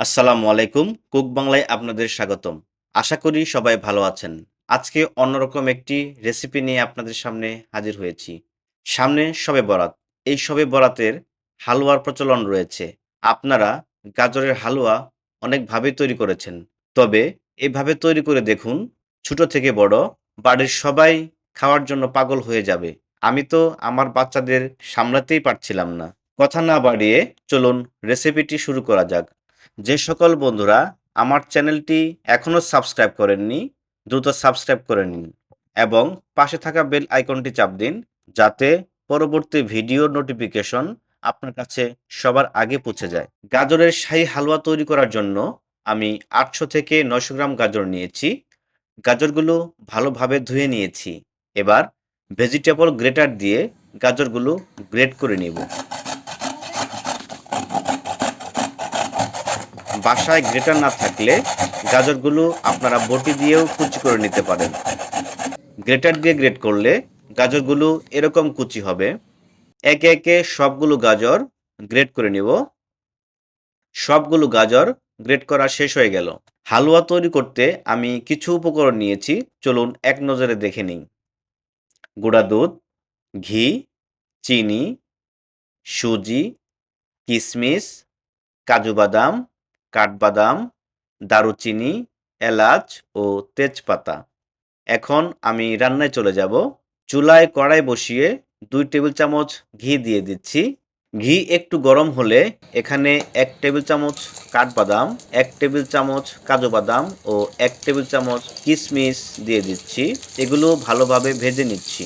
আসসালামু আলাইকুম, কুক বাংলায় আপনাদের স্বাগতম। আশা করি সবাই ভালো আছেন। আজকে অন্যরকম একটি রেসিপি নিয়ে আপনাদের সামনে হাজির হয়েছি। সামনে সবে বরাত। এই সবে বরাতের হালুয়ার প্রচলন রয়েছে। আপনারা গাজরের হালুয়া অনেকভাবে তৈরি করেছেন। তবে এভাবে তৈরি করে দেখুন, ছোট থেকে বড়, বাড়ির সবাই খাওয়ার জন্য পাগল হয়ে যাবে। আমি তো আমার বাচ্চাদের সামলাতেই পারছিলাম না। কথা না বাড়িয়ে চলুন রেসিপিটি শুরু করা যাক। যে সকল বন্ধুরা আমার চ্যানেলটি এখনও সাবস্ক্রাইব করেননি, দ্রুত সাবস্ক্রাইব করে নিন এবং পাশে থাকা বেল আইকনটি চাপ দিন যাতে পরবর্তী ভিডিও নোটিফিকেশন আপনার কাছে সবার আগে পৌঁছে যায়। গাজরের শাহী হালুয়া তৈরি করার জন্য আমি আটশো থেকে নয়শো গ্রাম গাজর নিয়েছি। গাজরগুলো ভালোভাবে ধুয়ে নিয়েছি। এবার ভেজিটেবল গ্রেটার দিয়ে গাজরগুলো গ্রেট করে নেব। বাসায় গ্রেটার না থাকলে গাজরগুলো আপনারা বটি দিয়েও কুচি করে নিতে পারেন। গ্রেটার দিয়ে গ্রেট করলে গাজরগুলো এরকম কুচি হবে। একে একে সবগুলো গাজর গ্রেট করে নিব। সবগুলো গাজর গ্রেট করা শেষ হয়ে গেল। হালুয়া তৈরি করতে আমি কিছু উপকরণ নিয়েছি। চলুন এক নজরে দেখে নিই। গুঁড়া দুধ, ঘি, চিনি, সুজি কিশমিশ কাজু বাদাম কাঠবাদাম, দারুচিনি, এলাচ ও তেজপাতা। এখন আমি রান্নায় চলে যাব। চুলায় কড়াই বসিয়ে দুই টেবিল চামচ ঘি দিয়ে দিচ্ছি। ঘি একটু গরম হলে এখানে এক টেবিল চামচ কাঠবাদাম, এক টেবিল চামচ কাজু বাদাম ও এক টেবিল চামচ কিশমিশ দিয়ে দিচ্ছি। এগুলো ভালোভাবে ভেজে নিচ্ছি।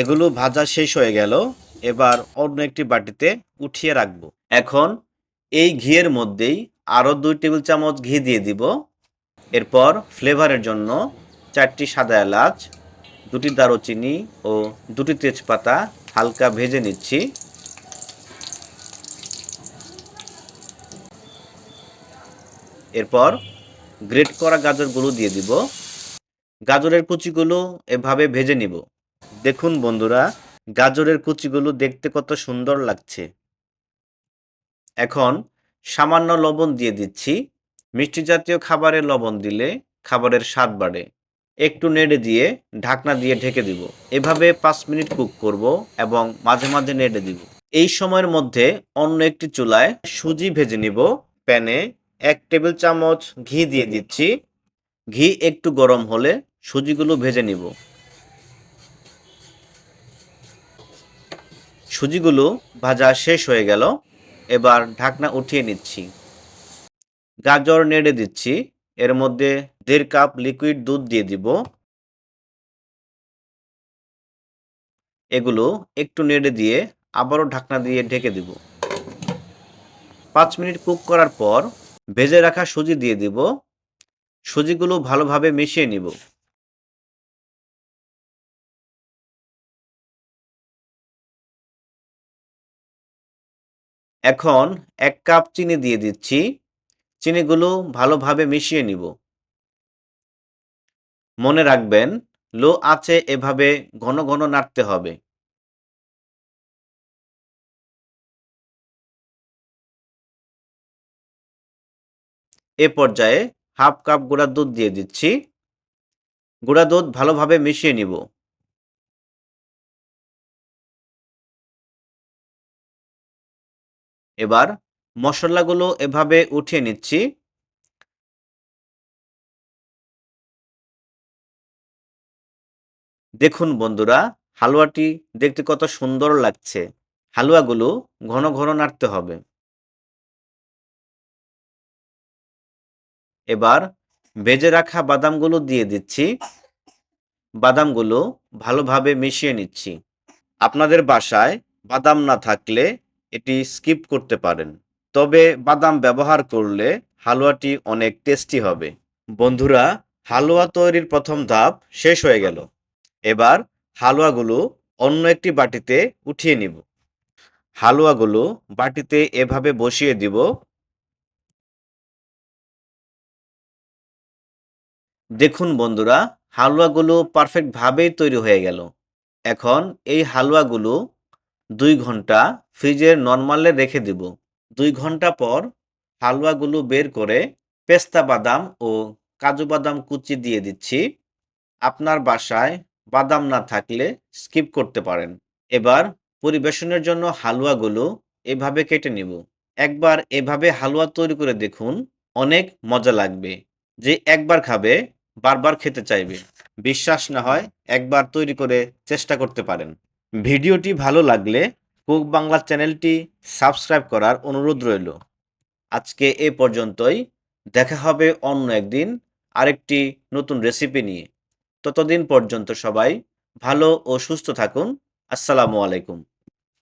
এগুলো ভাজা শেষ হয়ে গেল, এবার অন্য একটি বাটিতে উঠিয়ে রাখব। এখন এই ঘিয়ের মধ্যেই আরও দুই টেবিল চামচ ঘি দিয়ে দিব। এরপর ফ্লেভারের জন্য চারটি সাদা এলাচ, দুটি দারুচিনি ও দুটি তেজপাতা হালকা ভেজে নিচ্ছি। এরপর গ্রেট করা গাজরগুলো দিয়ে দিব। গাজরের কুচিগুলো এভাবে ভেজে নিব। দেখুন বন্ধুরা, গাজরের কুচিগুলো দেখতে কত সুন্দর লাগছে। এখন সামান্য লবণ দিয়ে দিচ্ছি। মিষ্টি জাতীয় খাবারে লবণ দিলে খাবারের স্বাদ বাড়ে। একটু নেড়ে দিয়ে ঢাকনা দিয়ে ঢেকে দিব। এভাবে পাঁচ মিনিট কুক করব এবং মাঝে মাঝে নেড়ে দিব। এই সময়ের মধ্যে অন্য একটি চুলায় সুজি ভেজে নিব। প্যানে এক টেবিল চামচ ঘি দিয়ে দিচ্ছি। ঘি একটু গরম হলে সুজিগুলো ভেজে নিব। সুজিগুলো ভাজা শেষ হয়ে গেল। এবার ঢাকনা উঠিয়ে নিচ্ছি। গাজর নেড়ে দিচ্ছি। এর মধ্যে দেড় কাপ লিকুইড দুধ দিয়ে দিব। এগুলো একটু নেড়ে দিয়ে আবারও ঢাকনা দিয়ে ঢেকে দিব। পাঁচ মিনিট কুক করার পর ভেজে রাখা সুজি দিয়ে দিব। সুজিগুলো ভালোভাবে মিশিয়ে নিব। এখন এক কাপ চিনি দিয়ে দিচ্ছি। চিনিগুলো ভালোভাবে মিশিয়ে নিব। মনে রাখবেন, লো আছে এভাবে ঘন ঘন নাড়তে হবে। এ পর্যায়ে হাফ কাপ গুঁড়া দুধ দিয়ে দিচ্ছি। গুঁড়া দুধ ভালোভাবে মিশিয়ে নিব। এবার মশলাগুলো এভাবে উঠিয়ে নিচ্ছি। দেখুন বন্ধুরা, হালুয়াটি দেখতে কত সুন্দর লাগছে। হালুয়াগুলো ঘন ঘন নাড়তে হবে। এবার ভেজে রাখা বাদামগুলো দিয়ে দিচ্ছি। বাদামগুলো ভালোভাবে মিশিয়ে নিচ্ছি। আপনাদের বাসায় বাদাম না থাকলে এটি স্কিপ করতে পারেন। তবে বাদাম ব্যবহার করলে হালুয়াটি অনেক টেস্টি হবে। বন্ধুরা, হালুয়া তৈরির প্রথম ধাপ শেষ হয়ে গেল। এবার হালুয়াগুলো অন্য একটি বাটিতে উঠিয়ে নিব। হালুয়াগুলো বাটিতে এভাবে বসিয়ে দিব। দেখুন বন্ধুরা, হালুয়াগুলো পারফেক্টভাবেই তৈরি হয়ে গেল। এখন এই হালুয়াগুলো দুই ঘণ্টা ফ্রিজের নর্মালে রেখে দিব। দুই ঘণ্টা পর হালুয়াগুলো বের করে পেস্তা বাদাম ও কাজু বাদাম কুচি দিয়ে দিচ্ছি। আপনার বাসায় বাদাম না থাকলে স্কিপ করতে পারেন। এবার পরিবেশনের জন্য হালুয়াগুলো এভাবে কেটে নিব। একবার এভাবে হালুয়া তৈরি করে দেখুন, অনেক মজা লাগবে। যে একবার খাবে, বারবার খেতে চাইবে। বিশ্বাস না হয় একবার তৈরি করে চেষ্টা করতে পারেন। ভিডিওটি ভালো লাগলে কুক বাংলা চ্যানেলটি সাবস্ক্রাইব করার অনুরোধ রইল। আজকে এ পর্যন্তই। দেখা হবে অন্য একদিন আরেকটি নতুন রেসিপি নিয়ে। ততদিন পর্যন্ত সবাই ভালো ও সুস্থ থাকুন। আসসালামু আলাইকুম।